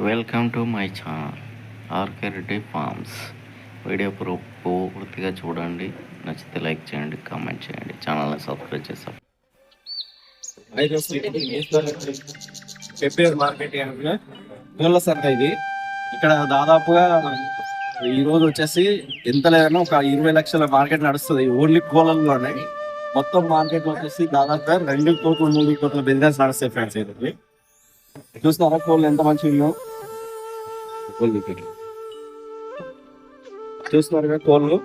Welcome to my channel RK Reddy farms video పూ పూర్తిగా చూడండి నచ్చితే లైక్ చేయండి కామెంట్ చేయండి ఛానల్ని సబ్స్క్రైబ్ చేస్తాం పెప్పేర్ మార్కెట్ పూల సంత ఇది ఇక్కడ దాదాపుగా ఈ రోజు వచ్చేసి ఎంత లేదన్నా ఒక ఇరవై లక్షల మార్కెట్ నడుస్తుంది ఓన్లీ కోలల్లోనే మొత్తం మార్కెట్ వచ్చేసి దాదాపుగా రెండు కోట్ల మూడు కోట్ల బిజినెస్ నడుస్తాయి ఫ్రెండ్స్ ఇది చూస్తున్నారా కోళ్ళు ఎంత మంచి చూస్తున్నారుగా కోళ్ళు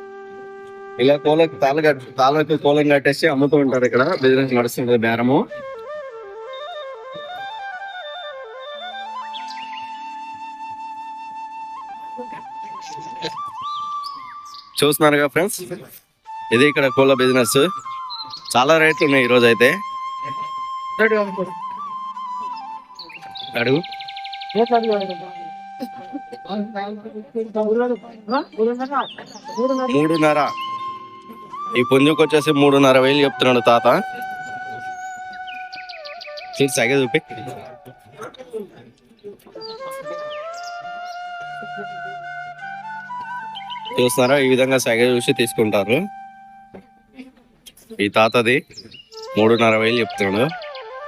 ఇలా కోళ్ళకి తాళ తాళకి కోళ్ళని కట్టేసి అమ్ముతూ ఉంటారు ఇక్కడ. బిజినెస్ నడుస్తుంది బేరము. చూస్తున్నారుగా ఫ్రెండ్స్? ఇది ఇక్కడ కోళ్ళ బిజినెస్ చాలా రేట్లు ఉన్నాయి ఈరోజు అయితే అడుగు మూడున్నర. ఈ పుంజుకు వచ్చేసి మూడున్నర వేలు చెప్తున్నాడు తాత. సగ చూపి. చూస్తున్నారా? ఈ విధంగా సగ చూసి తీసుకుంటారు. ఈ తాతది మూడున్నర వేలు చెప్తున్నాడు.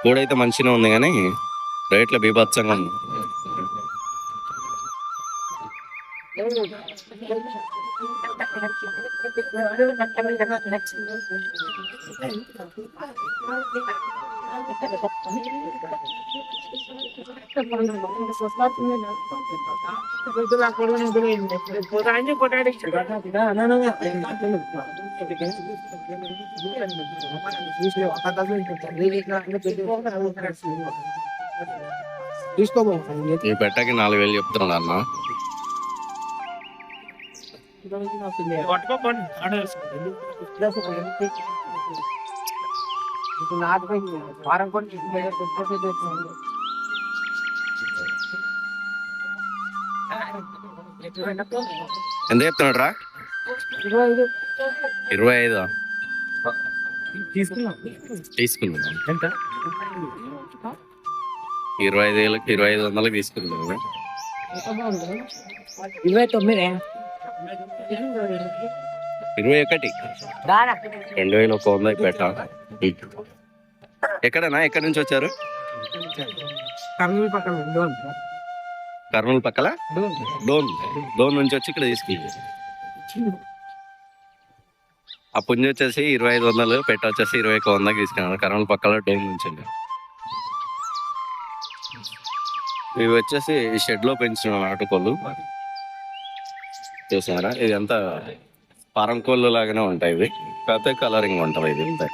కూడైతే మంచిగా ఉంది కానీ రేట్లు బీభత్సంగా ఉంది తీసుకోబో పెట్టకి నాలుగు వేలు చెప్తున్నాడు అన్న. వారం ఎంత చెప్తున్నాడు రా ఇరవై ఐదు. తీసుకున్నాం. తీసుకుందాం ఎంత? ఇరవై ఐదు వేలకి ఇరవై ఐదు వందలకి తీసుకుందాం ఇరవై తొమ్మిది ఇరవై ఒకటి రెండు వేలు ఒక వంద పెట్ట. ఎక్కడనా ఎక్కడి నుంచి వచ్చారు? కర్నూలు పక్కన డోన్. కర్నూలు పక్కల? డోన్. డోన్. డోన్ నుంచి వచ్చి ఇక్కడ తీసుకెళ్ళి. ఆ పుంజ వచ్చేసి ఇరవై ఐదు వందలు పెట్ట వచ్చేసి ఇరవై ఒక వందకి తీసుకున్నాను కర్నూలు పక్కల డోన్ నుంచి ఇవి వచ్చేసి ఈ షెడ్లో పెంచిన నాటుకోళ్ళు. చూసారా? ఇది అంతా పారం కోళ్ళు లాగానే ఉంటాయి ఇవి. కాకపోతే కలరింగ్ ఉంటుంది ఇది అంతే.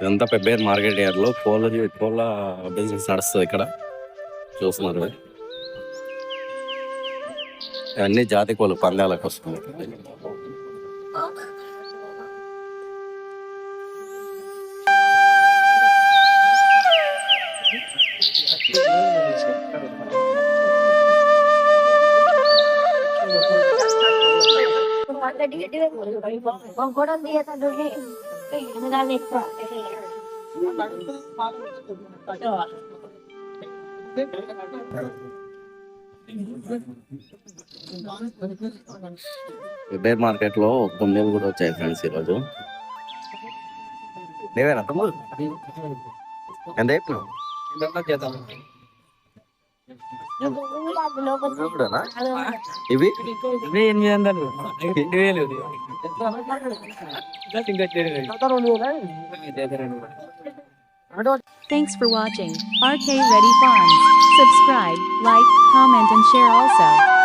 ఇదంతా పెబ్బేరు మార్కెట్ యార్డ్లో కోళ్ళ కోళ్ళ బిజినెస్ నడుస్తుంది ఇక్కడ. చూస్తున్నారు అన్ని జాతి కోళ్ళు పందాలకు వస్తుంది కూడా మార్కెట్లో రిపేర్ కూడా వచ్చాయి ఫ్రెండ్స్ ఈరోజు నీవేనా తమ్ముడు ఎంత చెప్పినావు ఇవి కూడానా? ఇవి ఇవి ఎనిమిది వందలు రెండు వేలు Thanks for watching RK Ready Farms. Subscribe, like, comment and share also.